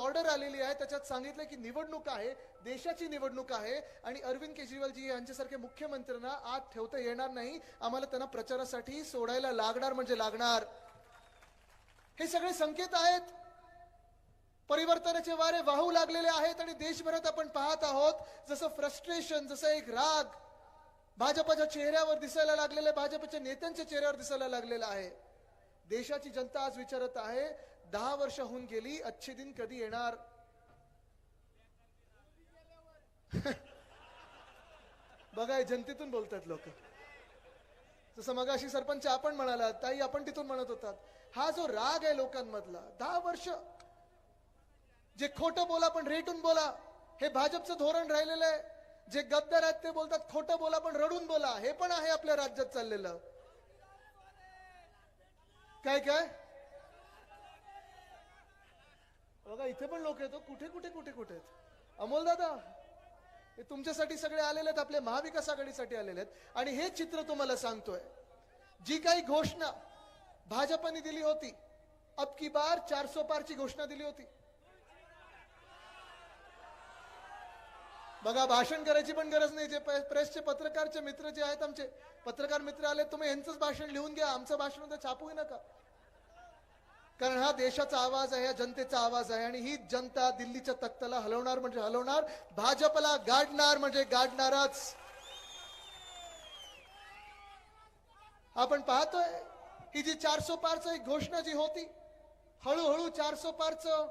Order आलेली आहे. त्याच्यात सांगितलं की निवडणूक आहे. देशाची निवडणूक आहे. आणि अरविंद केजरीवालजी यांच्यासारखे मुख्यमंत्र्यांना आत ठेवता येणार नाही. आम्हाला त्यांना प्रचारासाठी सोडायला लागणार म्हणजे लागणार. हे सगळे संकेत आहेत. परिवर्तनाचे वारे वाहू लागलेले आहेत आणि देशभरात आपण पाहत आहोत जसं फ्रस्ट्रेशन जसं एक राग भाजपच्या चेहऱ्यावर दिसायला लागलेलं आहे. भाजपच्या नेत्यांच्या चेहऱ्यावर दिसायला लागलेला आहे. देशाची जनता आज विचारत आहे दहा वर्ष होऊन गेली अच्छे दिन कधी येणार? बघा जनतेतून बोलतात लोक. जसं मगाशी सरपंच आपण म्हणाला ताई आपण तिथून म्हणत होतात हा जो राग आहे लोकांमधला दहा वर्ष जे खोटं बोला पण रेटून बोला हे भाजपचं धोरण राहिलेलं आहे. जे गद्दार आहेत ते बोलतात खोटं बोला पण रडून बोला हे पण आहे आपल्या राज्यात चाललेलं. काय काय? बघा इथे पण लोक येतो. कुठे कुठे कुठे कुठे आहेत? अमोल दादा हे तुमच्यासाठी सगळे आलेले आहेत आपल्या महाविकास आघाडीसाठी आलेले आहेत. आणि हे चित्र तुम्हाला सांगतोय. जी काही घोषणा भाजपने दिली होती अब की बार चारसो पारची घोषणा दिली होती. बघा भाषण करायची पण गरज नाही. जे प्रेसचे पत्रकारचे मित्र जे आहेत आमचे पत्रकार मित्र आले तुम्ही यांचंच भाषण लिहून घ्या. आमचं भाषण तर छापूही नका. कारण हा देशाचा आवाज आहे हा जनतेचा आवाज आहे आणि ही जनता दिल्लीच्या तख्ताला हलवणार म्हणजे हलवणार भाजपला गाडणार म्हणजे गाडणारच. आपण पाहतोय ही जी चारसो पारचं एक घोषणा जी होती हळूहळू चारसो पारचं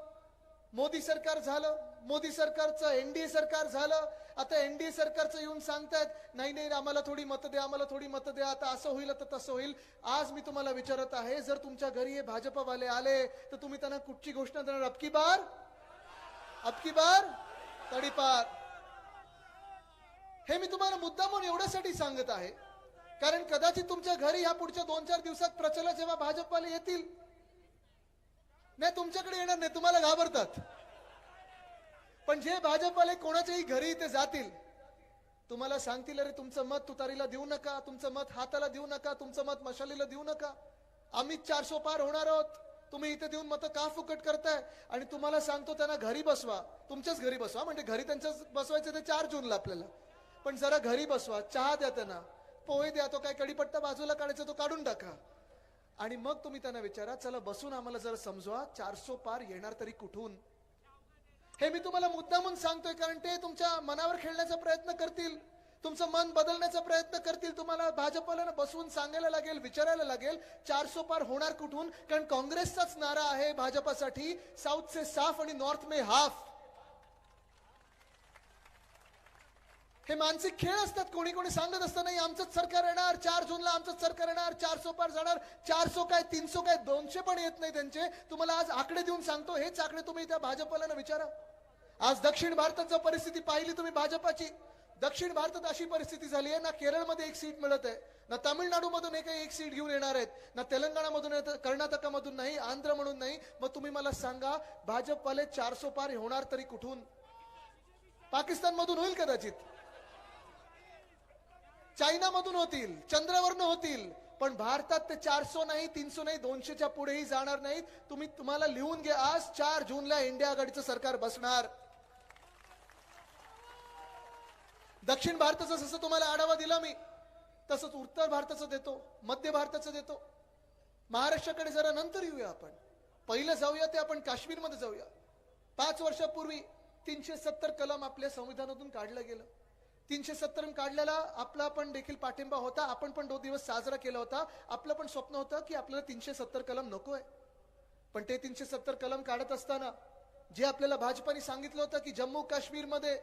मोदी सरकार झालं मोदी सरकारचं एनडीए सरकार झालं आता एनडीए सरकारचं येऊन सांगतायत नाही नाही आम्हाला थोडी मतं द्या आम्हाला थोडी मतं द्या आता असं होईल तर तसं होईल. आज मी तुम्हाला विचारत आहे जर तुमच्या घरी हे भाजपवाले आले तर तुम्ही त्यांना कुठची घोषणा देणार? अबकी बार? अबकी बार? तडीपार? हे मी तुम्हाला मुद्दामून एवढ्यासाठी सांगत आहे कारण कदाचित तुमच्या घरी ह्या पुढच्या दोन चार दिवसात प्रचल जेव्हा भाजपवाले येतील नाही तुमच्याकडे येणार नाही तुम्हाला घाबरतात. पण जे भाजपवाले कोणाच्याही घरी इथे जातील तुम्हाला सांगतील अरे तुमचं मत तुतारीला देऊ नका तुमचं मत हाताला देऊ नका तुमचं मत मशालीला देऊ नका. आम्ही चारशो पार होणार आहोत. तुम्ही इथे देऊन मत का फुकट करताय? आणि तुम्हाला सांगतो त्यांना घरी बसवा. तुमच्याच घरी बसवा म्हणजे घरी त्यांच्याच बसवायचं ते चार जूनला आपल्याला. पण जरा घरी बसवा चहा द्या त्यांना पोहे द्या तो काय कडीपट्टा बाजूला काढायचा तो काढून टाका. आणि मग तुम्ही त्यांना विचारा चला बसून आम्हाला जरा समजवा चारसो पार येणार तरी कुठून? हे मी तुम्हाला मुद्दामून सांगतोय कारण ते तुमच्या मनावर खेळण्याचा प्रयत्न करतील तुमचं मन बदलण्याचा प्रयत्न करतील. तुम्हाला भाजपला बसवून सांगायला लागेल विचारायला लागेल चारसो पार होणार कुठून? कारण काँग्रेसचाच नारा आहे भाजपासाठी साऊथ से साफ आणि नॉर्थ मे हाफ. हे मानसिक खेळ असतात कोणी कोणी सांगत असतं नाही आमचंच सरकार येणार चार जूनला आमचंच सरकार येणार चारसो पार जाणार चारसो काय तीनसो काय दोनशे पण येत नाही त्यांचे. तुम्हाला आज आकडे देऊन सांगतो हेच आकडे तुम्ही त्या भाजपला ना विचारा. आज दक्षिण भारतात जर परिस्थिती पाहिली तुम्ही भाजपाची. दक्षिण भारतात अशी परिस्थिती झाली आहे ना केरळमध्ये एक सीट मिळत आहे ना तामिळनाडूमधून एक एक सीट घेऊन येणार आहेत ना तेलंगणामधून कर्नाटकामधून नाही आंध्र म्हणून नाही. मग तुम्ही मला सांगा भाजपवाले चारसो पार होणार तरी कुठून? पाकिस्तानमधून होईल कदाचित. चायनामधून होतील चंद्रावरनं होतील पण भारतात ते चारसो नाही तीनशे नाही दोनशेच्या पुढेही जाणार नाहीत. तुम्ही तुम्हाला लिहून घ्या आज चार जूनला इंडिया आघाडीचं सरकार बसणार. दक्षिण भारताचं जसं तुम्हाला आढावा दिला मी तसंच उत्तर भारताचं देतो मध्य भारताचं देतो. महाराष्ट्राकडे जरा नंतर येऊया आपण. पहिलं जाऊया ते आपण काश्मीरमध्ये जाऊया. पाच वर्षापूर्वी तीनशे सत्तर कलम आपल्या संविधानातून काढलं गेलं. तीनशे सत्तर काढलेला आपला पण देखील पाठिंबा होता. आपण पण दोन दिवस साजरा केला होता. आपलं पण स्वप्न होतं की आपल्याला तीनशे सत्तर कलम नको आहे. पण ते तीनशे सत्तर कलम काढत असताना जे आपल्याला भाजपाने सांगितलं होतं की जम्मू काश्मीरमध्ये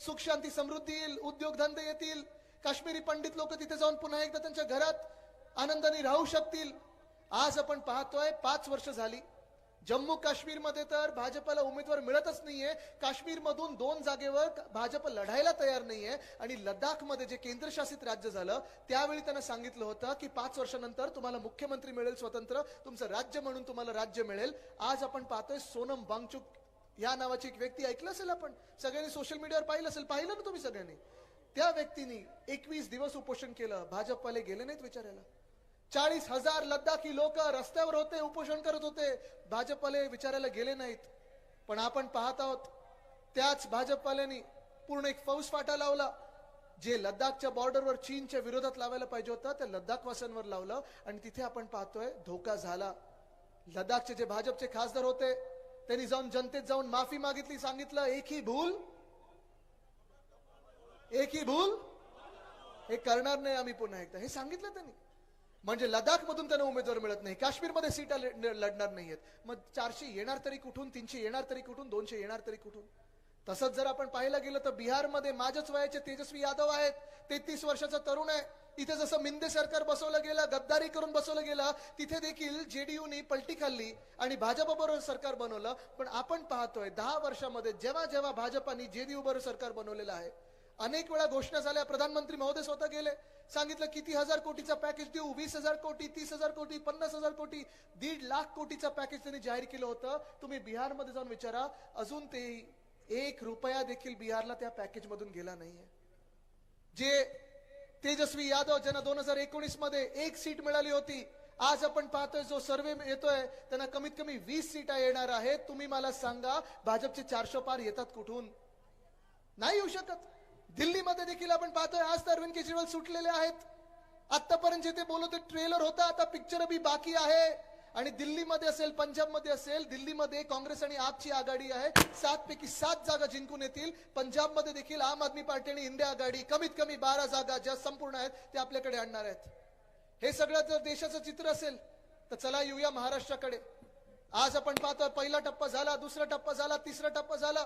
सुख शांती समृद्धी येईल उद्योगधंदे येतील काश्मीरी पंडित लोक तिथे जाऊन पुन्हा एकदा त्यांच्या घरात आनंदाने राहू शकतील. आज आपण पाहतोय पाच वर्ष झाली. जम्मू काश्मीरमध्ये तर भाजपला उमेदवार मिळतच नाहीये. काश्मीरमधून दोन जागेवर भाजप लढायला तयार नाहीये. आणि लडाखमध्ये जे केंद्रशासित राज्य झालं त्यावेळी त्यांना सांगितलं होतं की पाच वर्षानंतर तुम्हाला मुख्यमंत्री मिळेल स्वतंत्र तुमचं राज्य म्हणून तुम्हाला राज्य मिळेल. आज आपण पाहतोय सोनम बांगचुक या नावाची एक व्यक्ती ऐकलं असेल आपण? सगळ्यांनी सोशल मीडियावर पाहिलं असेल पाहिलं ना तुम्ही सगळ्यांनी? त्या व्यक्तीने एकवीस दिवस उपोषण केलं भाजपवाले गेले नाहीत विचारायला. चाळीस हजार लद्दाखी लोक रस्त्यावर होते उपोषण करत होते. भाजपवाले विचारायला गेले नाहीत. पण आपण पाहत आहोत त्याच भाजपवाल्यांनी पूर्ण एक फौज फाटा लावला. जे लद्दाखच्या बॉर्डरवर चीनच्या विरोधात लावायला पाहिजे होतं ते लद्दाखवासांवर लावलं. आणि तिथे आपण पाहतोय धोका झाला. लद्दाखचे जे भाजपचे खासदार होते त्यांनी जाऊन जनतेत जाऊन माफी मागितली सांगितलं एक ही भूल एक ही भूल हे करणार नाही आम्ही पुन्हा एकदा. हे सांगितलं त्यांनी. म्हणजे लदाख मधून त्यांना उमेदवार मिळत नाही. काश्मीरमध्ये सीटा लढणार नाहीयेत. मग चारशे येणार तरी कुठून? तीनशे येणार तरी कुठून? दोनशे येणार तरी कुठून? तसंच जर आपण पाहायला गेलं तर बिहारमध्ये माझ्याच वयाचे तेजस्वी यादव आहेत. तेहतीस वर्षाचा तरुण आहे. इथे जसं मिंदे सरकार बसवलं गेलं गद्दारी करून बसवलं गेलं तिथे देखील जेडीयूनी पलटी खाल्ली आणि भाजपा बरोबर सरकार बनवलं. पण आपण पाहतोय दहा वर्षामध्ये जेव्हा जेव्हा भाजपानी जेडीयू बरोबर सरकार बनवलेलं आहे अनेक वेळा घोषणा झाल्या. प्रधानमंत्री महोदय स्वतः गेले. सांगितलं किती हजार कोटीचा पॅकेज देऊ? वीस हजार कोटी तीस हजार कोटी पन्नास हजार कोटी दीड लाख कोटीचा पॅकेज त्यांनी जाहीर केलं होतं. तुम्ही बिहारमध्ये जाऊन विचारा. अजून ते एक रुपया देखील बिहारला त्या पॅकेज मधून गेला नाहीये. जे तेजस्वी यादव ज्यांना दोन हजार एकोणीसमध्ये एक सीट मिळाली होती आज आपण पाहतोय जो सर्वे येतोय त्यांना कमीत कमी वीस सीटा येणार आहेत. तुम्ही मला सांगा भाजपचे चारशे पार येतात कुठून? नाही येऊ शकत. दिल्लीमध्ये देखील आपण पाहतोय आज तर अरविंद केजरीवाल सुटलेले आहेत. आतापर्यंत जिथे ते ट्रेलर होता आता पिक्चर बी बाकी आहे. आणि दिल्लीमध्ये असेल पंजाबमध्ये असेल दिल्लीमध्ये काँग्रेस आणि आपची आघाडी आहे. सात पैकी सात जागा जिंकून येतील. पंजाबमध्ये देखील आम आदमी पार्टी आणि इंडिया आघाडी कमीत कमी बारा जागा ज्या संपूर्ण आहेत ते आपल्याकडे आणणार आहेत. हे सगळं जर देशाचं चित्र असेल तर चला येऊया महाराष्ट्राकडे. आज आपण पाहतोय पहिला टप्पा झाला दुसरा टप्पा झाला तिसरा टप्पा झाला.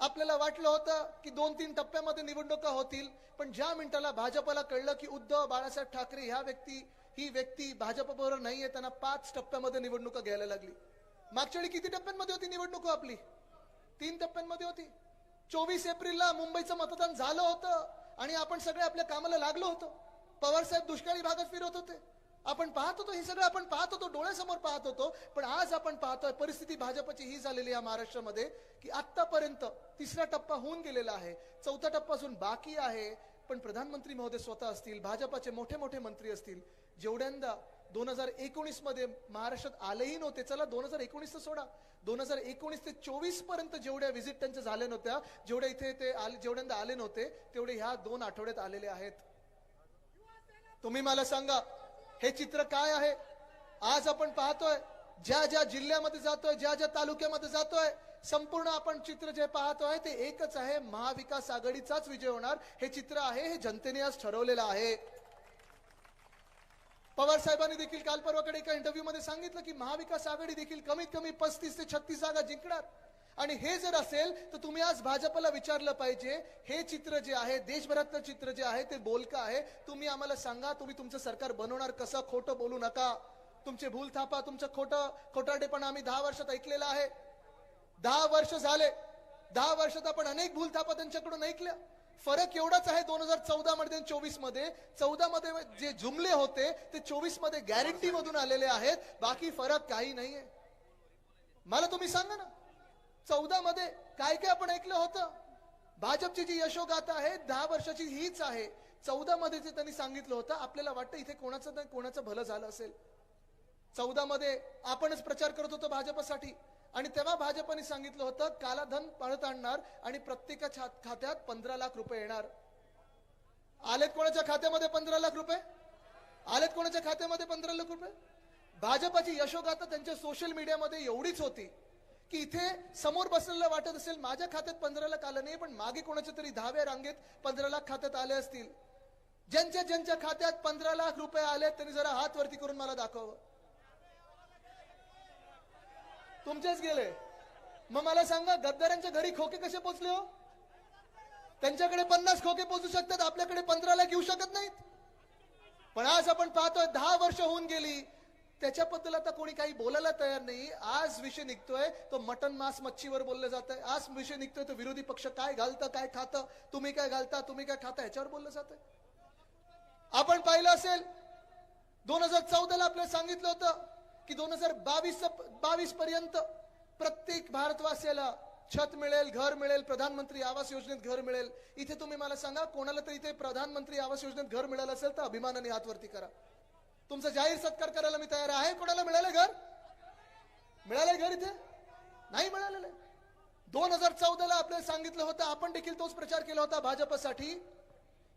आपल्याला वाटलं होतं की दोन तीन टप्प्यामध्ये निवडणुका होतील पण ज्या मिनिटाला भाजपला कळलं की उद्धव बाळासाहेब ठाकरे ह्या व्यक्ती ही व्यक्ती भाजपबरोबर नाहीये त्यांना पाच टप्प्यामध्ये निवडणुका घ्यायला लागली. मागच्या वेळी किती टप्प्यांमध्ये होती निवडणूक आपली? तीन टप्प्यांमध्ये होती. चोवीस एप्रिलला मुंबईचं मतदान झालं होतं आणि आपण सगळे आपल्या कामाला लागलो होतो. पवार साहेब दुष्काळी भागात फिरत होते. आपण पाहत होतो हे सगळं आपण पाहत होतो डोळ्यासमोर पाहत होतो पण आज आपण पाहतोय परिस्थिती भाजपची ही झालेली आहे महाराष्ट्रामध्ये की आतापर्यंत तिसरा टप्पा होऊन गेलेला आहे चौथा टप्पा अजून बाकी आहे पण प्रधानमंत्री महोदय स्वतः असतील भाजपाचे मोठे मोठे मंत्री असतील जेवढ्यांदा दोन हजार एकोणीसमध्ये महाराष्ट्रात आलेही नव्हते चला दोन हजार एकोणीस सोडा दोन हजार एकोणीस ते चोवीसपर्यंत जेवढ्या व्हिजिट त्यांच्या झाल्या नव्हत्या जेवढ्या इथे ते आले जेवढ्यांदा आले नव्हते तेवढे ह्या दोन आठवड्यात आलेले आहेत. तुम्ही मला सांगा हे चित्र काय आहे? आज आपण पाहतोय ज्या ज्या जिल्ह्यामध्ये जातोय ज्या ज्या तालुक्यामध्ये जातोय संपूर्ण आपण चित्र जे पाहतोय ते एकच आहे महाविकास आघाडीचाच विजय होणार. हे चित्र आहे हे जनतेने आज ठरवलेलं आहे. पवार साहेबांनी देखील काल परवाकडे एका इंटरव्ह्यू मध्ये सांगितलं की महाविकास आघाडी देखील कमीत कमी पस्तीस ते छत्तीस जागा जिंकणार. आणि हे जर असेल तर तुम्ही आज भाजपला विचारलं पाहिजे हे चित्र जे आहे देशभरातलं चित्र जे आहे ते बोलकं आहे. तुम्ही आम्हाला सांगा तुम्ही तुमचं सरकार बनवणार कसं खोटं बोलू नका. तुमचे भूल थापा तुमचं खोटं खोटारडेपणा आम्ही दहा वर्षात ऐकलेलं आहे. दहा वर्ष झाले. दहा वर्षात आपण अनेक भूल थापा त्यांच्याकडून ऐकल्या. फरक एवढाच आहे दोन हजार चौदा मध्ये चोवीसमध्ये चौदा मध्ये जे जुमले होते ते चोवीसमध्ये गॅरंटी मधून आलेले आहेत. बाकी फरक काही नाहीये. मला तुम्ही सांगा ना. चौदा मध्ये काय काय आपण ऐकलं होतं? भाजपची जी यशोगाथा आहे दहा वर्षाची हीच आहे. चौदा मध्ये जे त्यांनी सांगितलं होतं आपल्याला वाटतं इथे कोणाचं नाही कोणाचं भलं झालं असेल. चौदा मध्ये आपणच प्रचार करत होतो भाजपसाठी. आणि तेव्हा भाजपने सांगितलं होतं कालाधन परत आणणार आणि प्रत्येकाच्या खात्यात पंधरा लाख रुपये येणार. आलेत कोणाच्या खात्यामध्ये पंधरा लाख रुपये? आलेत कोणाच्या खात्यामध्ये पंधरा लाख रुपये? भाजपाची यशोगाथा त्यांच्या सोशल मीडियामध्ये एवढीच होती. की इथे समोर बसलेलं वाटत असेल माझ्या खात्यात पंधरा लाख आलं नाही पण मागे कोणाच्या तरी दहाव्या रांगेत पंधरा लाख खात्यात आले असतील. ज्यांच्या ज्यांच्या खात्यात पंधरा लाख रुपये आले त्यांनी जरा हात वरती करून मला दाखवावं. तुमचेच गेले. मग मला सांगा गद्दारांच्या घरी खोके कसे पोचले हो? त्यांच्याकडे पन्नास खोके पोचू शकतात आपल्याकडे पंधरा लाख येऊ शकत नाहीत. पण आज आपण पाहतोय दहा वर्ष होऊन गेली त्याच्याबद्दल आता कोणी काही बोलायला तयार नाही. आज विषय निघतोय तो मटन मांस मच्छीवर बोललं जात आहे आज विषय निघतोय तो विरोधी पक्ष काय घालतं काय खातं तुम्ही काय घालता तुम्ही काय खाता ह्याच्यावर बोललं जात आपण पाहिलं असेल दोन हजार चौदाला आपल्याला सांगितलं होतं की दोन हजार बावीस बावीस पर्यंत प्रत्येक भारतवासियाला छत मिळेल घर मिळेल प्रधानमंत्री आवास योजनेत घर मिळेल. इथे तुम्ही मला सांगा कोणाला तर इथे प्रधानमंत्री आवास योजनेत घर मिळालं असेल तर अभिमानाने हातवरती करा. तुमचा जाहीर सत्कार करायला मी तयार आहे? कोणाला मिळालं घर? मिळालंय घर इथे? नाही मिळालेलं दोन हजार चौदाला आपल्याला सांगितलं होतं आपण देखील तोच प्रचार केला होता भाजपसाठी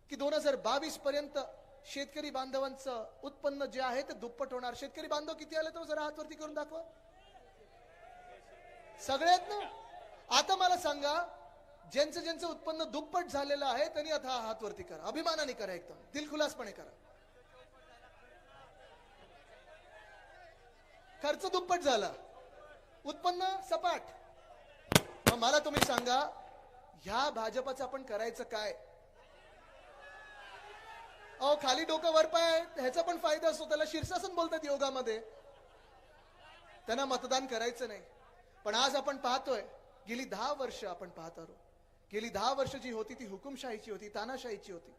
की दोन हजार बावीस पर्यंत शेतकरी बांधवांचं उत्पन्न जे आहे ते दुप्पट होणार. शेतकरी बांधव किती आले तो जरा हातवरती करून दाखवा. सगळ्यात ना? आता मला सांगा ज्यांचं ज्यांचं उत्पन्न दुप्पट झालेलं आहे त्यांनी आता हा करा. अभिमानाने करा एकदम. दिलखुलासपणे करा. खर्च दुप्पट झाला. उत्पन्न सपाट. मग मला तुम्ही सांगा ह्या भाजपाचं आपण करायचं काय? अहो खाली डोकं वर पाय ह्याचा पण फायदा असतो. त्याला शीर्षासन बोलतात योगामध्ये. त्यांना मतदान करायचं नाही. पण आज आपण पाहतोय गेली दहा वर्ष आपण पाहत आलो गेली दहा वर्ष जी होती ती हुकुमशाहीची होती तानाशाहीची होती.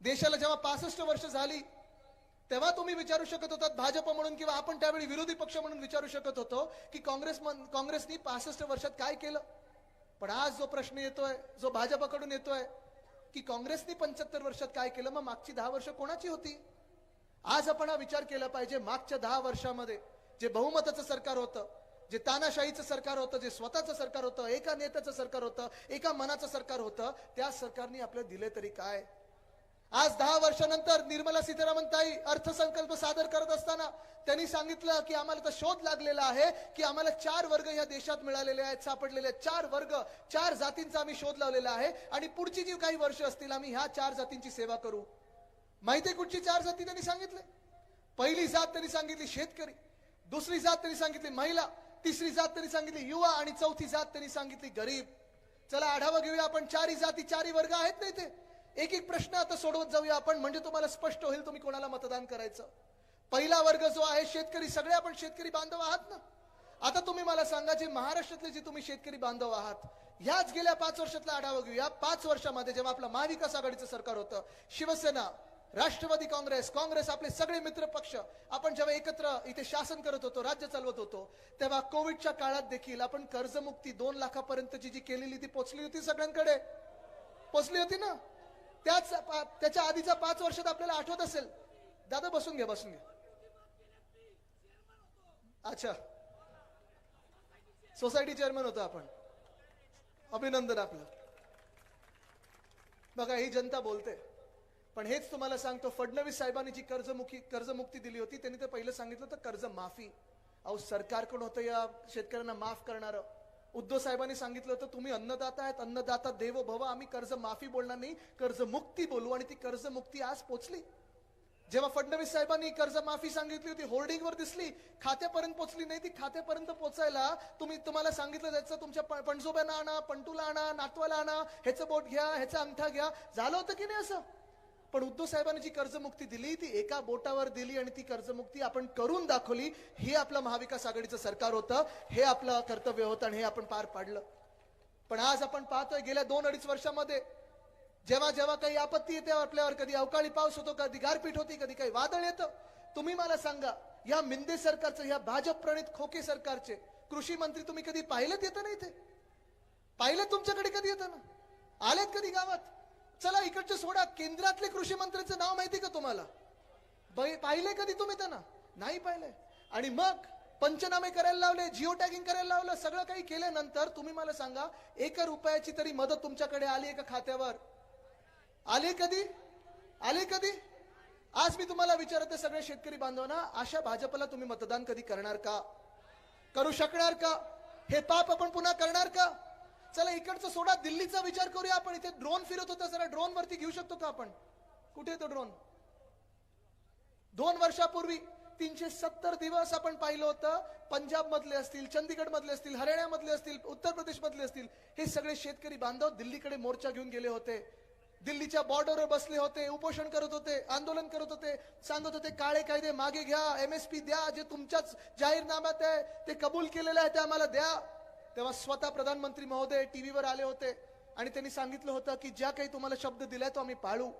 देशाला जेव्हा पासष्ट वर्ष झाली तेव्हा तुम्ही विचारू शकत होतात भाजप म्हणून किंवा आपण त्यावेळी विरोधी पक्ष म्हणून विचारू शकत होतो की काँग्रेस काँग्रेसनी पासष्ट वर्षात काय केलं? पण आज जो प्रश्न येतोय जो भाजपकडून येतोय की काँग्रेसनी पंच्याहत्तर वर्षात काय केलं? मग मागची दहा वर्ष कोणाची होती? आज आपण हा विचार केला पाहिजे मागच्या दहा वर्षामध्ये. जे बहुमताचं सरकार होतं जे तानाशाहीचं सरकार होतं जे स्वतःचं सरकार होतं एका नेत्याचं सरकार होतं एका मनाचं सरकार होतं त्या सरकारने आपल्याला दिले तरी काय? आज दहा वर्षानंतर निर्मला सीतारामन ताई अर्थसंकल्प सादर करत असताना त्यांनी सांगितलं की आम्हाला तर शोध लागलेला आहे की आम्हाला चार वर्ग या देशात मिळालेले आहेत सापडलेले आहेत. चार वर्ग चार जातींचा आम्ही शोध लावलेला आहे आणि पुढची जी काही वर्ष असतील आम्ही ह्या चार जातींची सेवा करू. माहिती आहे कुठची चार जाती त्यांनी सांगितले? पहिली जात त्यांनी सांगितली शेतकरी दुसरी जात त्यांनी सांगितली महिला तिसरी जात त्यांनी सांगितली युवा आणि चौथी जात त्यांनी सांगितली गरीब. चला आढावा घेऊया आपण. चारही जाती चारही वर्ग आहेत ना इथे? एक एक प्रश्न आता सोडवत जाऊया आपण म्हणजे तुम्हाला स्पष्ट होईल तुम्ही कोणाला मतदान करायचं. पहिला वर्ग जो आहे शेतकरी सगळे आपण शेतकरी बांधव आहात ना? आता तुम्ही मला सांगा जे महाराष्ट्रातले जे तुम्ही शेतकरी बांधव आहात ह्याच गेल्या पाच वर्षातला आढावा घेऊया. पाच वर्षामध्ये जेव्हा आपलं महाविकास आघाडीचं सरकार होतं शिवसेना राष्ट्रवादी काँग्रेस काँग्रेस आपले सगळे मित्र पक्ष आपण जेव्हा एकत्र इथे शासन करत होतो राज्य चालवत होतो तेव्हा कोविडच्या काळात देखील आपण कर्जमुक्ती दोन लाखापर्यंतची जी केलेली ती पोचली होती सगळ्यांकडे. पोचली होती ना? त्याच पा- त्याच्या आधीचा पाच वर्षात आपल्याला आठवत असेल. दादा बसून घ्या बसून घ्या अच्छा. सोसायटी चेअरमन होतो आपण. अभिनंदन आपलं. बघा ही जनता बोलते. पण हेच तुम्हाला सांगतो फडणवीस साहेबांनी जी कर्जमुखी कर्जमुक्ती दिली होती त्यांनी तर पहिलं सांगितलं होतं कर्ज माफी अहो सरकारकडून होतं या शेतकऱ्यांना माफ करणारं. उद्धव साहेबांनी सांगितलं होतं तुम्ही अन्नदाता आहेत अन्नदाता देव भव आम्ही कर्ज माफी बोलणार नाही कर्जमुक्ती बोलू. आणि ती कर्जमुक्ती आज पोचली. जेव्हा फडणवीस साहेबांनी कर्जमाफी सांगितली होती होर्डिंगवर दिसली खात्यापर्यंत पोचली नाही ती खात्यापर्यंत पोचायला तुम्ही तुम्हाला सांगितलं जायचं तुमच्या प- पणजोब्यांना आणा पंटूला आणा नातवाला आणा ह्याचं बोट घ्या ह्याचा अंगठा घ्या. झालं होतं की नाही असं? पण उद्धव साहेबांनी जी कर्जमुक्ती दिली ती एका बोटावर दिली आणि ती कर्जमुक्ती आपण करून दाखवली हे आपलं महाविकास आघाडीचं सरकार होतं हे आपलं कर्तव्य होतं आणि हे आपण पार पाडलं. पण आज आपण पाहतोय गेल्या दोन अडीच वर्षामध्ये जेव्हा जेव्हा काही आपत्ती येते आपल्यावर कधी अवकाळी पाऊस होतो कधी गारपीट होती कधी काही वादळ येतं तुम्ही मला सांगा या मिंदे सरकारचं या भाजप प्रणित खोके सरकारचे कृषी मंत्री तुम्ही कधी पाहिलेत येतं ना इथे? पाहिलं तुमच्याकडे कधी येतं ना? आलेत कधी गावात? चला इकडचे सोडा. केंद्रातले कृषी मंत्र्यांचं नाव माहिती का तुम्हाला? पाहिले कधी तुम्ही त्यांना? नाही पाहिलंय आणि मग पंचनामे करायला लावले जिओ टॅगिंग करायला लावलं सगळं काही केल्यानंतर तुम्ही मला सांगा एका रुपयाची तरी मदत तुमच्याकडे आली एका का खात्यावर? आले कधी? आले कधी? आज मी तुम्हाला विचारते सगळे शेतकरी बांधवांना अशा भाजपला तुम्ही मतदान कधी करणार का? करू शकणार का? हे पाप आपण पुन्हा करणार का? चला इकडचं सोडा दिल्लीचा विचार करूया आपण. इथे ड्रोन फिरत होता जरा ड्रोन वरती घेऊ शकतो का आपण? कुठे येतो ड्रोन दोन वर्षापूर्वी तीनशे सत्तर दिवस आपण पाहिलं होतं पंजाब मधले असतील चंदीगड मधले असतील हरियाणामधले असतील उत्तर प्रदेश मधले असतील हे सगळे शेतकरी बांधव दिल्लीकडे मोर्चा घेऊन गेले होते. दिल्लीच्या बॉर्डरवर बसले होते उपोषण करत होते आंदोलन करत होते सांगत होते काळे कायदे मागे घ्या एमएसपी द्या जे तुमच्याच जाहीरनाम्यात आहे ते कबूल केलेलं आहे ते आम्हाला द्या. तेव्हा स्वतः प्रधानमंत्री महोदय टीव्हीवर आले होते आणि त्यांनी सांगितलं होतं की ज्या काही तुम्हाला शब्द दिलाय तो आम्ही पाळू.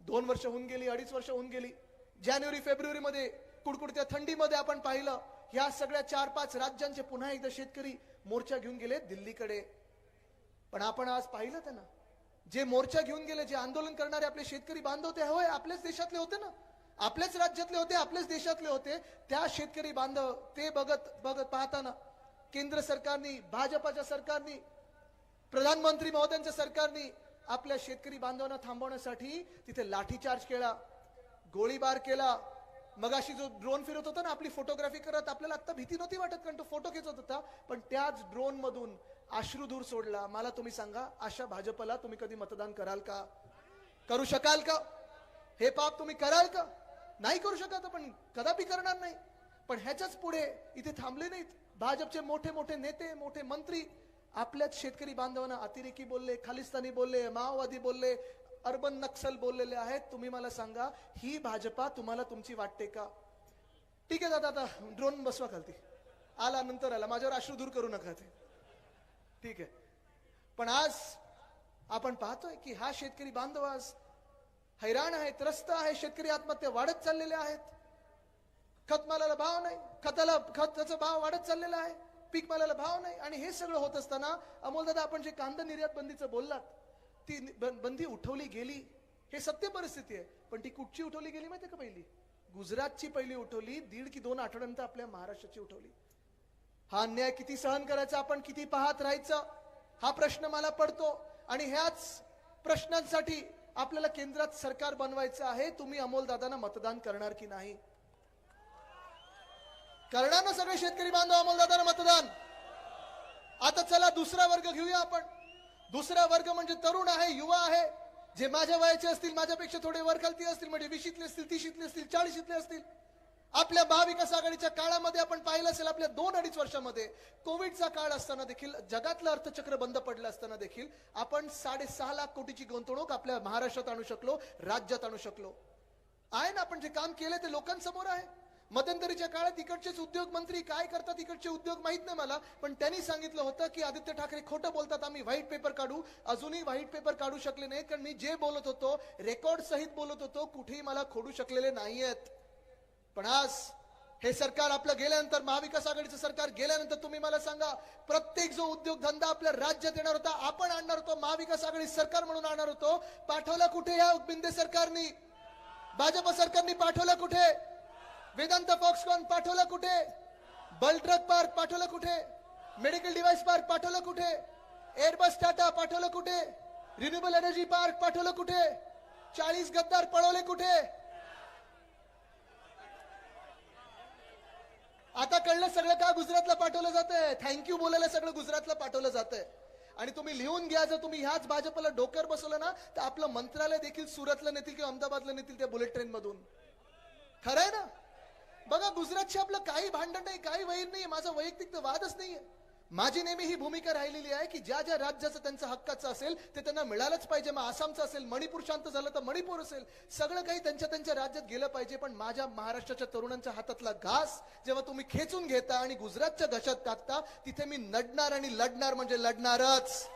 दोन वर्ष होऊन गेली अडीच वर्ष होऊन गेली. जानेवारी फेब्रुवारी मध्ये कुडकुडत्या थंडीमध्ये आपण पाहिलं ह्या सगळ्या चार पाच राज्यांचे पुन्हा एकदा शेतकरी मोर्चा घेऊन गेले दिल्लीकडे. पण आपण आज पाहिलं त्यांना. जे मोर्चा घेऊन गेले जे आंदोलन करणारे आपले शेतकरी बांधव ते होय आपल्याच देशातले होते ना. आपल्याच राज्यातले होते आपल्याच देशातले होते. त्या शेतकरी बांधव ते बघत बघत पाहताना केंद्र सरकारनी भाजपाच्या सरकारनी प्रधानमंत्री महोदयांच्या सरकारने आपल्या शेतकरी बांधवांना थांबवण्यासाठी तिथे लाठीचार्ज केला गोळीबार केला. मगाशी जो ड्रोन फिरत होता ना आपली फोटोग्राफी करत आपल्याला आता भीती नव्हती वाटत कारण तो फोटो खेचत होता. पण त्याच ड्रोन मधून अश्रुधूर सोडला. मला तुम्ही सांगा अशा भाजपला तुम्ही कधी मतदान कराल का? करू शकाल का? हे पाप तुम्ही कराल का? नाही करू शकत पण कदापि करणार नाही. पण ह्याच्याच पुढे इथे थांबले नाहीत. भाजपचे मोठे मोठे नेते मोठे मंत्री आपल्याच शेतकरी बांधवांना अतिरेकी बोलले खालिस्तानी बोलले माओवादी बोलले अर्बन नक्सल बोललेले आहेत. तुम्ही मला सांगा ही भाजपा तुम्हाला तुमची वाटते का? ठीक आहे दादा आता ड्रोन बसवा खालती. आला नंतर आला. माझ्यावर अश्रू दूर करू नका ते. ठीक आहे. पण आज आपण पाहतोय की हा शेतकरी बांधव आज हैराण आहे त्रस्त आहे शेतकरी आत्महत्या वाढत चाललेल्या आहेत. खतमालाला भाव नाही खताला खताचा भाव वाढत चाललेला आहे पीक मालाला भाव नाही आणि हे सगळं होत असताना अमोलदादा आपण जे कांदा निर्यात बंदीचं बोललात ती बंदी उठवली गेली हे सत्य परिस्थिती आहे. पण ती कुठची उठवली गेली माहिती का पहिली? गुजरातची पहिली उठवली दीड की दोन आठवड्यानंतर आपल्या महाराष्ट्राची उठवली. हा अन्याय किती सहन करायचा आपण किती पाहत राहायचं हा प्रश्न मला पडतो. आणि ह्याच प्रश्नांसाठी आपल्याला केंद्रात सरकार बनवायचं आहे तुम्ही अमोल दादांना मतदान करणार की नाही? करणार ना सगळे शेतकरी बांधव अमोल मतदान. आता चला दुसरा वर्ग घेऊया आपण. दुसरा वर्ग म्हणजे तरुण आहे युवा आहे. जे माझ्या वयाचे असतील माझ्यापेक्षा थोडे वर खालती असतील म्हणजे वीशीतले असतील तीशीतले असतील चाळीशीतले असतील. आपल्या महाविकास आघाडीच्या काळामध्ये आपण पाहिलं असेल आपल्या दोन अडीच वर्षामध्ये कोविडचा काळ असताना देखील जगातलं अर्थचक्र बंद पडलं असताना देखील आपण साडेसहा लाख कोटीची गुंतवणूक आपल्या महाराष्ट्रात आणू शकलो राज्यात आणू शकलो. आहे ना आपण जे काम केलं ते लोकांसमोर आहे. मध्यंतरीच्या काळात इकडचेच उद्योग मंत्री काय करतात इकडचे उद्योग माहीत नाही मला पण त्यांनी सांगितलं होतं की आदित्य ठाकरे खोटं बोलतात आम्ही व्हाईट पेपर काढू. अजूनही व्हाईट पेपर काढू शकले नाहीत कारण मी जे बोलत होतो रेकॉर्ड सहित बोलत होतो कुठेही मला खोडू शकलेले नाहीयेत. पण आज हे सरकार आपलं गेल्यानंतर महाविकास आघाडीचं सरकार गेल्यानंतर तुम्ही मला सांगा प्रत्येक जो उद्योगधंदा आपल्या राज्यात येणार होता आपण आणणार होतो महाविकास आघाडी सरकार म्हणून आणणार होतो. पाठवला कुठे या बिंदे सरकारनी? भाजप सरकारनी पाठवलं कुठे? वेदांत फॉक्सकॉन पाठवलं कुठे? बल ट्रक पार्क पाठवलं कुठे? मेडिकल डिव्हाइस पार्क पाठवलं कुठे? एअरबस टाटा पाठवलं कुठे? रिन्युएबल एनर्जी पार्क पाठवलं कुठे? चाळीस गद्दार पळवले कुठे? आता कळलं सगळं का गुजरातला पाठवलं जातंय? थँक्यू बोलायला सगळं गुजरातला पाठवलं जातंय. आणि तुम्ही लिहून घ्या जर तुम्ही ह्याच भाजपला डोक्यावर बसवलं ना तर आपलं मंत्रालय देखील सुरतला नेतील किंवा अहमदाबादला नेतील त्या बुलेट ट्रेन मधून खरंय ना? बघा गुजरातशी आपलं काही भांडण नाही काही वैर नाही माझा वैयक्तिक वादच नाहीये. माझी नेहमी ही भूमिका राहिलेली आहे की ज्या ज्या राज्याचं त्यांचं हक्काचं असेल ते त्यांना मिळालंच पाहिजे. मग आसामचं असेल मणिपूर शांत झालं तर मणिपूर असेल. सगळं काही त्यांच्या त्यांच्या राज्यात गेलं पाहिजे पण माझ्या महाराष्ट्राच्या तरुणांच्या हातातला घास जेव्हा तुम्ही खेचून घेता आणि गुजरातच्या घशात टाकता तिथे मी नडणार आणि लढणार म्हणजे लढणारच.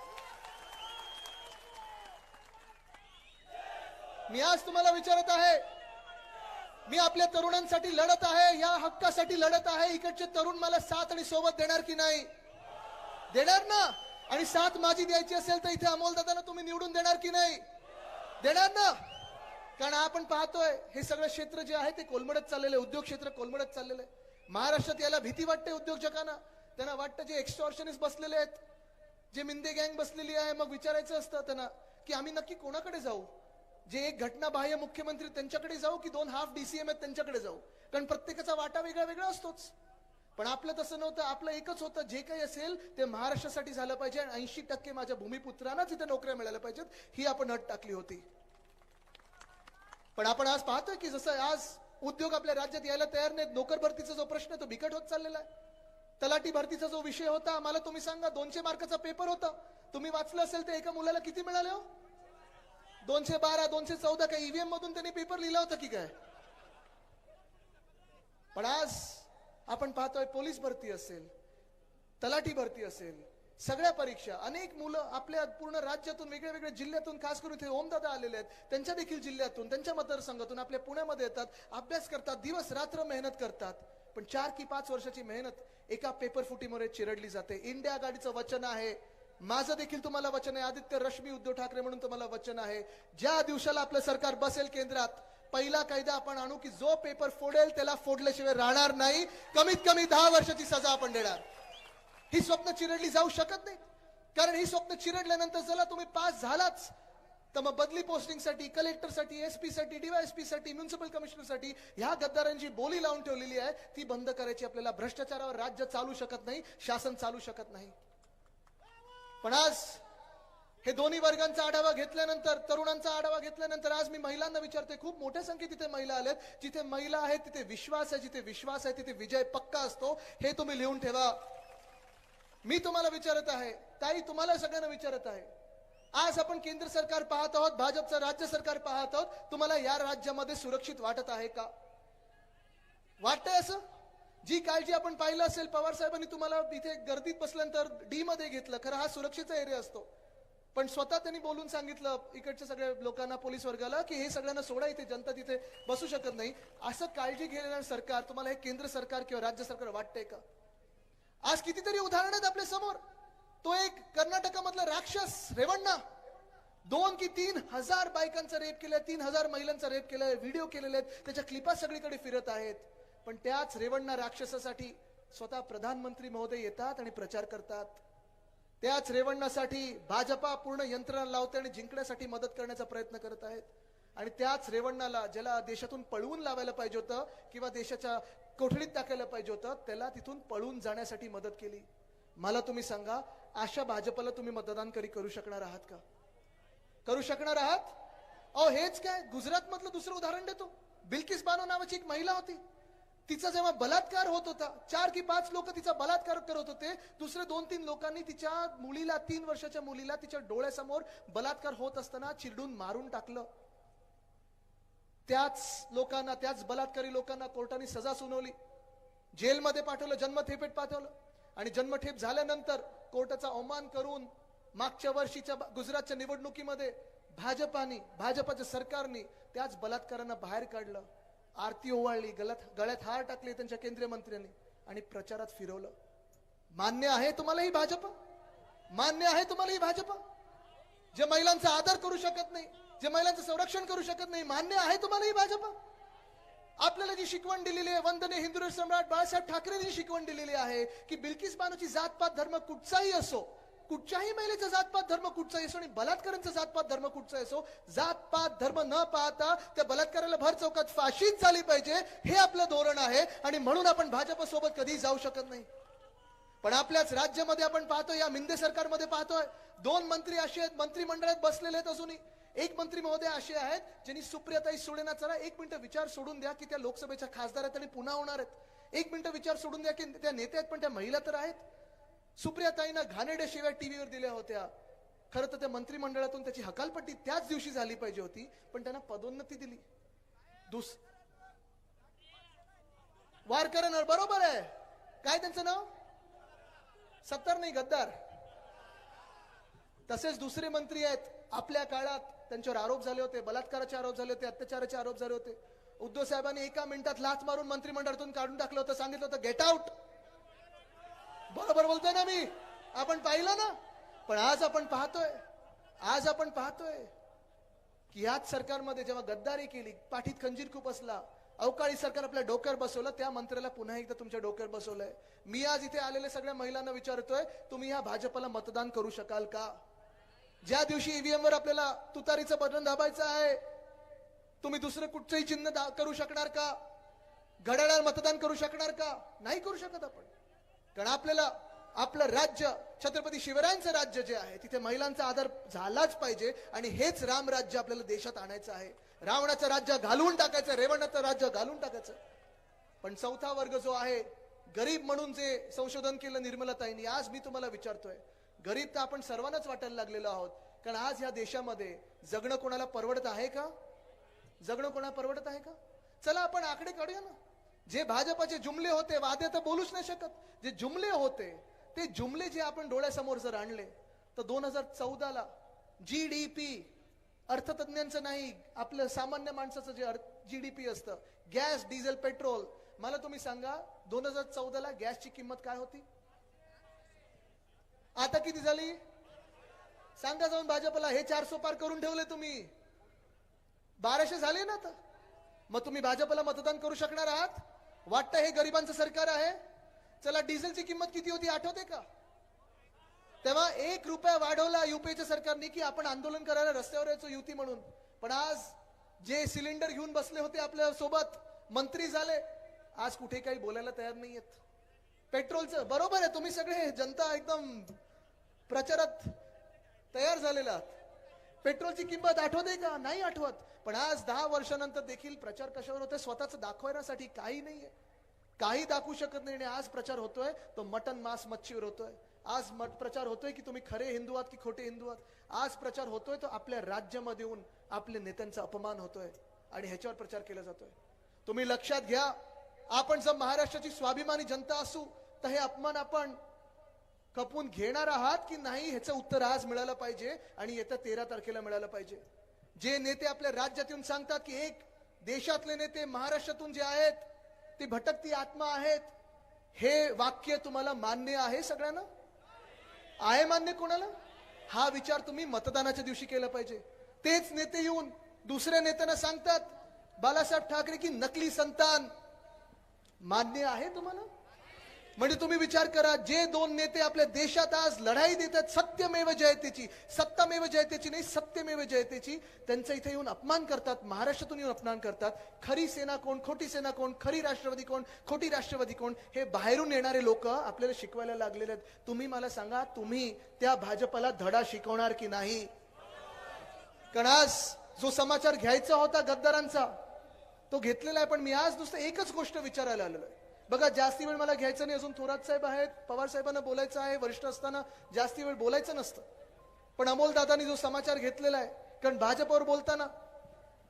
मी आज तुम्हाला विचारत आहे मी आपल्या तरुणांसाठी लढत आहे या हक्कासाठी लढत आहे. इकडचे तरुण मला साथ आणि सोबत देणार की नाही? देणार ना? आणि साथ माझी द्यायची असेल तर इथे अमोल दादांना तुम्ही निवडून देणार की नाही? देणार ना? कारण आपण पाहतोय हे सगळं क्षेत्र जे आहे ते कोलमडत चाललेलं आहे. उद्योग क्षेत्र कोलमडत चाललेलं आहे. महाराष्ट्रात याला भीती वाटते उद्योजकांना त्यांना वाटतं जे एक्स्टॉर्शनिस्ट बसलेले आहेत जे मिंदे गँग बसलेली आहे मग विचारायचं असतं त्यांना की आम्ही नक्की कोणाकडे जाऊ? जे एक घटना बाह्य मुख्यमंत्री त्यांच्याकडे जाऊ की दोन हाफ डीसीएम आहेत त्यांच्याकडे जाऊ? कारण प्रत्येकाचा वाटा वेगळा वेगळा असतोच. पण आपलं तसं नव्हतं आपलं एकच होतं. जे काही असेल ते महाराष्ट्रासाठी झालं पाहिजे आणि ऐंशी टक्के माझ्या भूमिपुत्रांनाच इथे नोकऱ्या मिळाल्या पाहिजेत ही आपण अट टाकली होती. पण आपण आज पाहतोय की जसं आज उद्योग आपल्या राज्यात यायला तयार नाहीत नोकर भरतीचा जो प्रश्न आहे तो बिकट होत चाललेला आहे. तलाठी भरतीचा जो विषय होता मला तुम्ही सांगा दोनशे मार्काचा पेपर होता. तुम्ही वाचलं असेल तर एका मुलाला किती मिळाले हो? दोनशे बारा दोनशे चौदा काय ईव्हीएम मधून त्यांनी पेपर लिहिला होता की काय? पण आज आपण पाहतोय पोलीस भरती असेल तलाठी भरती असेल सगळ्या परीक्षा अनेक मुलं आपल्या पूर्ण राज्यातून वेगळ्या वेगळ्या जिल्ह्यातून खास करून इथे ओमदादा आलेले आहेत त्यांच्या देखील जिल्ह्यातून त्यांच्या मतदारसंघातून आपल्या पुण्यामध्ये येतात अभ्यास करतात दिवस रात्र मेहनत करतात. पण चार की पाच वर्षाची मेहनत एका पेपर फुटीमुळे चिरडली जाते. इंडिया आघाडीचं वचन आहे. माझं देखील तुम्हाला वचन आहे. आदित्य रश्मी उद्धव ठाकरे म्हणून तुम्हाला वचन आहे. ज्या दिवसाला आपलं सरकार बसेल केंद्रात पहिला कायदा आपण आणू की जो पेपर फोडेल त्याला फोडल्याशिवाय राहणार नाही. कमीत कमी दहा वर्षाची सजा आपण देणार. ही स्वप्न चिरडली जाऊ शकत नाही कारण ही स्वप्न चिरडल्यानंतर चला तुम्ही पास झालाच तर मग बदली पोस्टिंगसाठी कलेक्टरसाठी एसपी साठी डीवायएसपी साठी म्युन्सिपल कमिशनरसाठी ह्या गद्दारांची बोली लावून ठेवलेली आहे. ती बंद करायची आपल्याला भ्रष्टाचारावर राज्य चालू शकत नाही शासन चालू शकत नाही. पण आज हे दोन्ही वर्गांचा आढावा घेतल्यानंतर तरुणांचा आढावा घेतल्यानंतर आज मी महिलांना विचारते खूप मोठ्या संख्येत तिथे महिला आल्यात जिथे महिला आहेत तिथे विश्वास आहे जिथे विश्वास आहे तिथे विजय पक्का असतो. हे तुम्ही लिहून ठेवा. मी तुम्हाला विचारत आहे ताई तुम्हाला सगळ्यांना विचारत आहे. आज आपण केंद्र सरकार पाहत आहोत भाजपचं राज्य सरकार पाहत आहोत. तुम्हाला या राज्यामध्ये सुरक्षित वाटत आहे का? वाटतंय असं? जी काळजी आपण पाहिलं असेल पवार साहेबांनी तुम्हाला इथे गर्दीत बसल्यानंतर डी मध्ये घेतलं. खरं हा सुरक्षेचा एरिया असतो. पण स्वतः त्यांनी बोलून सांगितलं इकडच्या सगळ्या लोकांना पोलीस वर्गाला की हे सगळ्यांना सोडा इथे जनता तिथे बसू शकत नाही. असं काळजी घेणारं सरकार तुम्हाला हे केंद्र सरकार किंवा राज्य सरकार वाटतंय का? आज कितीतरी उदाहरण आहेत आपल्यासमोर. तो एक कर्नाटकामधला राक्षस रेवण्णा. दोन की तीन हजार बायकांचा रेप केलाय तीन हजार महिलांचा रेप केलाय व्हिडिओ केलेले आहेत. त्याच्या क्लिपा सगळीकडे फिरत आहेत. पण त्याच रेवण्णा राक्षसासाठी स्वतः प्रधानमंत्री महोदय येतात आणि प्रचार करतात. त्याच रेवण्णासाठी भाजपा पूर्ण यंत्रणा लावते आणि जिंकण्यासाठी मदत करण्याचा प्रयत्न करत आहेत. आणि त्याच रेवण्णाला ज्याला देशातून पळवून लावायला पाहिजे होतं किंवा देशाच्या कोठडीत टाकायला पाहिजे होतं त्याला तिथून पळून जाण्यासाठी मदत केली. मला तुम्ही सांगा अशा भाजपला तुम्ही मतदान करी करू शकणार आहात का? करू शकणार आहात? अहो हेच काय? गुजरात मधलं दुसरं उदाहरण देतो. बिल्किस बानो नावाची एक महिला होती. तिचा जेव्हा बलात्कार होत होता चार की पाच लोक तिचा बलात्कार करत होते दुसरे दोन तीन लोकांनी तिच्या मुलीला तीन वर्षाच्या मुलीला तिच्या डोळ्यासमोर बलात्कार होत असताना चिरडून मारून टाकलं. त्याच लोकांना त्याच बलात्कारी लोकांना कोर्टाने सजा सुनावली. जेलमध्ये पाठवलं जन्मठेपेत पाठवलं. आणि जन्मठेप झाल्यानंतर कोर्टाचा अवमान करून मागच्या वर्षीच्या गुजरातच्या निवडणुकीमध्ये भाजपाने भाजपाच्या सरकारने त्याच बलात्कारांना बाहेर काढलं. आरती ओवाळली गलत गळ्यात हार टाकले त्यांच्या केंद्रीय मंत्र्यांनी आणि प्रचारात फिरवलं. मान्य आहे तुम्हाला ही भाजप? मान्य आहे तुम्हाला ही भाजप? जे महिलांचा आदर करू शकत नाही जे महिलांचं संरक्षण करू शकत नाही मान्य आहे तुम्हाला ही भाजप? आपल्याला जी शिकवण दिलेली आहे वंदने हिंदू सम्राट बाळासाहेब ठाकरेंनी शिकवण दिलेली आहे की बिल्किस बानोची जातपात धर्म कुठचाही असो कुठच्याही महिलेचा जातपात धर्म कुठचा असो आणि बलात्कारांचा जातपात धर्म कुठचा असो जातपात धर्म न पाहता त्या बलात्काराला भर चौकात फाशीच झाली पाहिजे हे आपलं धोरण आहे आणि म्हणून आपण भाजप सोबत कधीही जाऊ शकत नाही. पण आपल्याच राज्यामध्ये आपण पाहतो या मिंदे सरकारमध्ये पाहतोय. दोन मंत्री असे आहेत मंत्रिमंडळात बसलेले आहेत अजूनही. एक मंत्री महोदय असे आहेत ज्यांनी सुप्रियाताई सुडेना चला एक मिनिटं विचार सोडून द्या की त्या लोकसभेच्या खासदार आहेत आणि पुन्हा होणार आहेत. एक मिनिटं विचार सोडून द्या की त्या नेत्या आहेत पण त्या महिला तर आहेत. सुप्रियाताईंना घाणेड्या शिवाय टीव्हीवर दिल्या होत्या. खरं तर त्या मंत्रिमंडळातून त्याची हकालपट्टी त्याच दिवशी झाली पाहिजे होती पण त्यांना पदोन्नती दिली. दुस वारकऱ्यांवर बरोबर आहे. काय त्यांचं नाव? सत्तर नाही गद्दार. तसेच दुसरे मंत्री आहेत. आपल्या काळात त्यांच्यावर आरोप झाले होते बलात्काराचे आरोप झाले होते अत्याचाराचे आरोप झाले होते. उद्धव साहेबांनी एका मिनिटात लाच मारून मंत्रिमंडळातून काढून टाकलं होतं सांगितलं होतं गेट आउट बरोबर बोलतोय ना मी. आपण पाहिलं ना? पण आज आपण पाहतोय. आज आपण पाहतोय की याच सरकारमध्ये जेव्हा गद्दारी केली पाठीत खंजीर खूप असला अवकाळी सरकार आपल्या डोक्यावर बसवलं त्या मंत्र्याला पुन्हा एकदा तुमच्या डोक्यावर बसवलंय. मी आज इथे आलेल्या सगळ्या महिलांना विचारतोय तुम्ही या भाजपला मतदान करू शकाल का? ज्या दिवशी ईव्हीएम वर आपल्याला तुतारीचं बटन दाबायचं आहे तुम्ही दुसरं कुठचंही चिन्ह दा- करू शकणार का? घड्याळावर मतदान करू शकणार का? नाही करू शकत आपण. कारण आपल्याला आपलं राज्य छत्रपती शिवरायांचं राज्य जे आहे तिथे महिलांचा आदर झालाच पाहिजे आणि हेच राम राज्य आपल्याला देशात आणायचं आहे. रावणाचं राज्य घालवून टाकायचं रेवणाचं राज्य घालून टाकायचं. पण चौथा वर्ग जो आहे गरीब म्हणून जे संशोधन केलं निर्मलाताईंनी आज मी तुम्हाला विचारतोय गरीब तर आपण सर्वांनाच वाटायला लागलेलो आहोत कारण आज या देशामध्ये जगणं कोणाला परवडत आहे का? जगणं कोणाला परवडत आहे का? चला आपण आकडे काढूया ना. जे भाजपाचे जुमले होते वादे तर बोलूच नाही शकत. जे जुमले होते ते जुमले जे आपण डोळ्यासमोर जर आणले तर दोन हजार चौदाला जी डी पी अर्थतज्ञांचं नाही आपलं सामान्य माणसाचं जे जी डी पी असतं गॅस डिझेल पेट्रोल मला तुम्ही सांगा दोन हजार चौदाला गॅसची किंमत काय होती? आता किती झाली? सांगा जाऊन भाजपला हे चारशे पार करून ठेवले तुम्ही. बाराशे झाले ना तर मग तुम्ही भाजपला मतदान करू शकणार आहात? वाटतं हे गरिबांचं सरकार आहे? चला डिझेलची किंमत किती होती आठवते का? तेव्हा एक रुपया वाढवला युपीच्या सरकारने की आपण आंदोलन करायला रस्त्यावर यायचो युती म्हणून. पण आज जे सिलेंडर घेऊन बसले होते आपल्यासोबत मंत्री झाले आज कुठे काही बोलायला तयार नाहीयेत. पेट्रोलचं बरोबर आहे तुम्ही सगळे जनता एकदम प्रचारात तयार झालेला आहात. पेट्रोलची किंमत आठवते का? नाही आठवत. पण आज दहा वर्षानंतर देखील प्रचार कशावर होतोय? स्वतःच दाखवण्यासाठी काही नाहीये. काही दाखवू शकत नाही आणि आज प्रचार होतोय तो मटन मांस मच्छीवर होतोय. आज मत प्रचार होतोय की तुम्ही खरे हिंदू आहात की खोटे हिंदू आहात? आज प्रचार होतोय तो आपल्या राज्यामध्ये येऊन आपल्या नेत्यांचा अपमान होतोय आणि ह्याच्यावर प्रचार केला जातोय. तुम्ही लक्षात घ्या आपण जर महाराष्ट्राची स्वाभिमानी जनता असू तर हे अपमान आपण खपून घेणार आहात की नाही ह्याचं उत्तर आज मिळालं पाहिजे आणि येत्या तेरा तारखेला मिळालं पाहिजे. जे नेते आपल्या राज्यात येऊन सांगतात की एक देशातले नेते महाराष्ट्रातून जे आहेत ते भटकती आत्मा आहेत हे वाक्य तुम्हाला मान्य आहे सगळ्यांना? आहे मान्य कोणाला? हा विचार तुम्ही मतदानाच्या दिवशी केला पाहिजे. तेच नेते येऊन दुसऱ्या नेत्यांना सांगतात बालासाहेब ठाकरे की नकली संतान. मान्य आहे तुम्हाला? म्हणजे तुम्ही विचार करा जे दोन नेते आपल्या देशात आज लढाई देतात सत्यमेव जयतेची सत्तामेव जयतेची नाही सत्यमेव जयतेची त्यांचा इथे येऊन अपमान करतात महाराष्ट्रातून येऊन अपमान करतात. खरी सेना कोण खोटी सेना कोण खरी राष्ट्रवादी कोण खोटी राष्ट्रवादी कोण हे बाहेरून येणारे लोक आपल्याला शिकवायला लागलेले आहेत. तुम्ही मला सांगा तुम्ही त्या भाजपला धडा शिकवणार की नाही? कारण आज जो समाचार घ्यायचा होता गद्दारांचा तो घेतलेला आहे पण मी आज नुसतं एकच गोष्ट विचारायला आलेलो आहे. बघा जास्ती वेळ मला घ्यायचं नाही अजून थोरात साहेब आहेत पवार साहेबांना बोलायचं आहे वरिष्ठ असताना जास्ती वेळ बोलायचं नसतं. पण अमोल दादानी जो समाचार घेतलेला आहे कारण भाजपवर बोलताना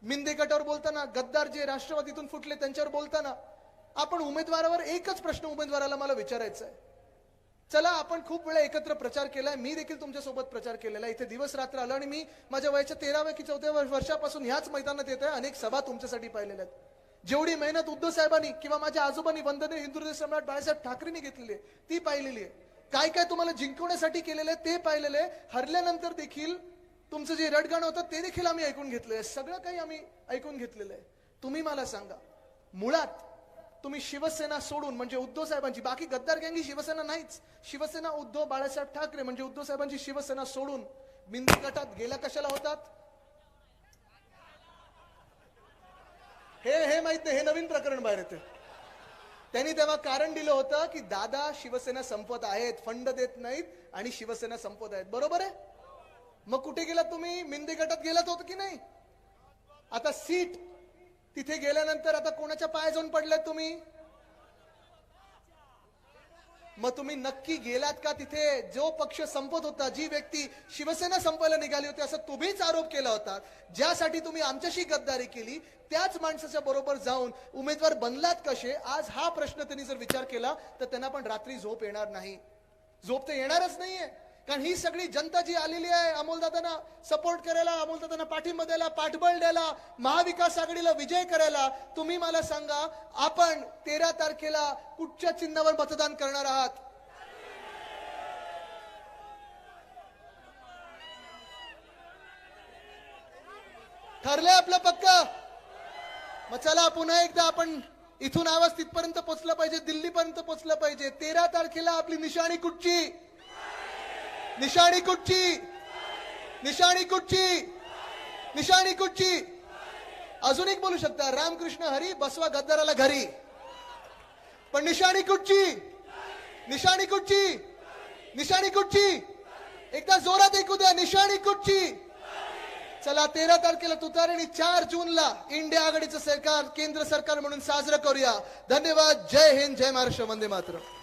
मिंदे गटावर बोलताना गद्दार जे राष्ट्रवादीतून फुटले त्यांच्यावर बोलताना आपण उमेदवारावर एकच प्रश्न उमेदवाराला मला विचारायचा आहे. चला आपण खूप वेळा एकत्र प्रचार केलाय मी देखील तुमच्यासोबत प्रचार केलेला आहे. इथे दिवस रात्र आलं आणि मी माझ्या वयाच्या तेराव्या की चौथ्या वर्ष- वर्षापासून ह्याच मैदानात येत आहे अनेक सभा तुमच्यासाठी पाहिलेल्या आहेत. जेवढी मेहनत उद्धव साहेबांनी किंवा माझ्या आजोबांनी वंदने हिंदू सम्राट बाळासाहेब ठाकरेंनी घेतलेली आहे ती पाहिलेली आहे. काय काय तुम्हाला जिंकवण्यासाठी केलेलं आहे ते पाहिलेलं आहे. हरल्यानंतर देखील तुमचं जे रडगाणं होतं ते देखील आम्ही ऐकून घेतलंय आहे. सगळं काही आम्ही ऐकून घेतलेलं आहे. तुम्ही मला सांगा मुळात तुम्ही शिवसेना सोडून म्हणजे उद्धव साहेबांची बाकी गद्दार गँगी शिवसेना नाहीच. शिवसेना उद्धव बाळासाहेब ठाकरे म्हणजे उद्धव साहेबांची शिवसेना सोडून बिंदू गटात गेल्या कशाला होतात? हे हे माहीत नाही हे नवीन प्रकरण बाहेर येते त्यांनी तेव्हा कारण दिलं होतं की दादा शिवसेना संपत आहेत फंड देत नाहीत आणि शिवसेना संपत आहेत. बरोबर आहे? मग कुठे गेलात तुम्ही? मिंदी गटात गेलात होत की नाही? आता सीट तिथे गेल्यानंतर आता कोणाच्या पाय जाऊन पडलेत तुम्ही? मग तुम्ही नक्की गेलात का तिथे? जो पक्ष संपत होता जी व्यक्ती शिवसेना संपायला निघाली होती असं तुम्हीच आरोप केला होता. ज्यासाठी तुम्ही आमच्याशी गद्दारी केली त्याच माणसाच्या बरोबर जाऊन उमेदवार बनलात कसे? आज हा प्रश्न त्यांनी जर विचार केला तर त्यांना पण रात्री झोप येणार नाही. झोप तर येणारच नाहीये. कारण ही सगळी जनता जी आलेली आहे अमोलदादांना सपोर्ट करायला अमोलदादांना पाठिंबा द्यायला पाठबळ द्यायला महाविकास आघाडीला विजय करायला तुम्ही मला सांगा आपण तेरा तारखेला कुठच्या चिन्हावर मतदान करणार आहात? ठरलंय आपलं पक्क. मग चला पुन्हा एकदा आपण इथून आवाज तिथपर्यंत पोचला पाहिजे दिल्लीपर्यंत पोचलं पाहिजे. तेरा तारखेला आपली निशाणी कुठची? निशाणी कुठची? निशाणी कुठची? निशाणी कुठची? अजून एक बोलू शकता. रामकृष्ण हरी बसवा गद्दाराला घरी. पण निशाणी कुठची? निशाणी कुठची? निशाणी कुठची? एकदा जोरात ऐकू द्या. निशाणी कुठची? चला तेरा तारखेला तुतारी चार जूनला इंडिया आघाडीचं सरकार केंद्र सरकार म्हणून साजरं करूया. धन्यवाद. जय हिंद. जय महाराष्ट्र. वंदे मातरम.